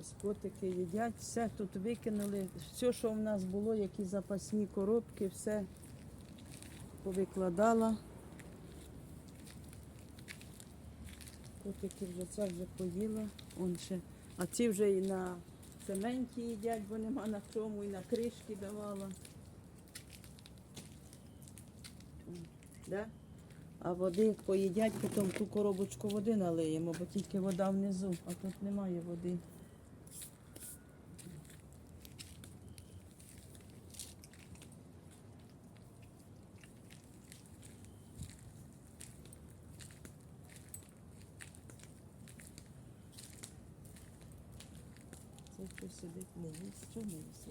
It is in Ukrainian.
Ось котики їдять, все тут викинули. Все, що в нас було, які запасні коробки, все повикладала. Котики вже це вже поїла. Он ще. А ці вже і на цементі їдять, бо нема на чому, і на кришки давала. Да? А води поїдять, потім ту коробочку води налиємо, бо тільки вода внизу, а тут немає води. Це хто сидить не їсть, що не їсть?